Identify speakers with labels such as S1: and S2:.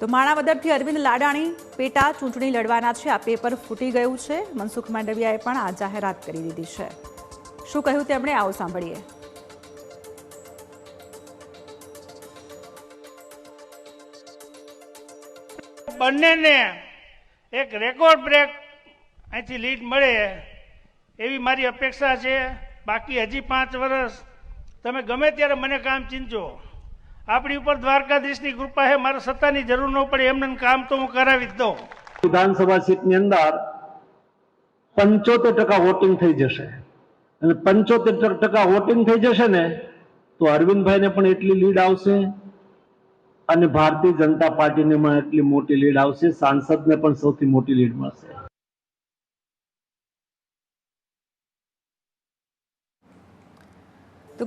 S1: તો માણાવદરથી અરવિંદ લાડાણી પેટા ચૂંટણી લડવાના છે. આ પેપર ફૂટી ગયું છે. મનસુખ માંડવિયાએ પણ આ જાહેરાત કરી દીધી છે. શું કહ્યું તેમણે આવો સાંભળીએ.
S2: બંનેને એક રેકોર્ડ બ્રેક અહીંથી લીડ મળે એવી મારી અપેક્ષા છે. બાકી હજી પાંચ વર્ષ તમે ગમે ત્યારે મને કામ ચીંચો આપણી ઉપર દ્વારકાધીશની કૃપા હે મારે સત્તાની જરૂર ન પડે, એમને કામ તો હું કરાવી જ
S3: વિધાનસભા સીટની અંદર પંચોતેર ટકા વોટિંગ થઈ જશે. અને પંચોતેર ટકા વોટિંગ થઈ જશે ને, તો અરવિંદભાઈને પણ એટલી લીડ આવશે અને ભારતીય જનતા પાર્ટીને પણ એટલી મોટી લીડ આવશે, સાંસદને પણ સૌથી મોટી લીડ મળશે.